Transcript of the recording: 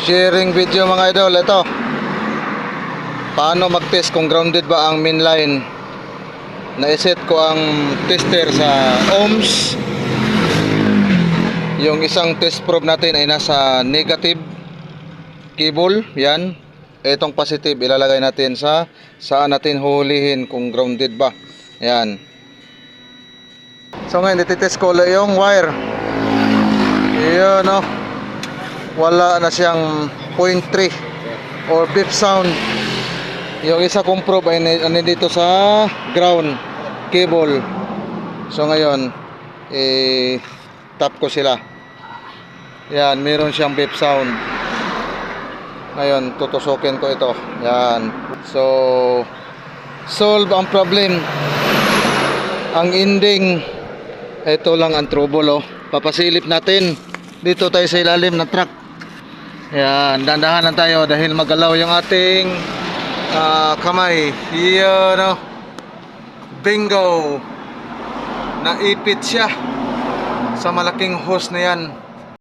Sharing video mga idol, ito. Paano mag-test kung grounded ba ang main line? Na-set ko ang tester sa ohms. Yung isang test probe natin ay nasa negative cable, yan. Itong positive ilalagay natin sa saan natin hulihin kung grounded ba. Yan. So ngayon, ititest ko ulit yung wire. Yun, no. Wala na siyang 0.3 or beep sound. Yung isa kong probe ay nandito sa ground cable. So ngayon, eh, tap ko sila. Yan, meron siyang beep sound. Ngayon, tutusukin ko ito. Yan. So, solve ang problem. Ang ending, ito lang ang trouble, oh. Papasilip natin. Dito tayo sa ilalim ng truck. Yan, dandahanan tayo dahil magalaw yung ating ah, kamay. Yan, oh. Bingo! Naipit siya sa malaking hose na yan.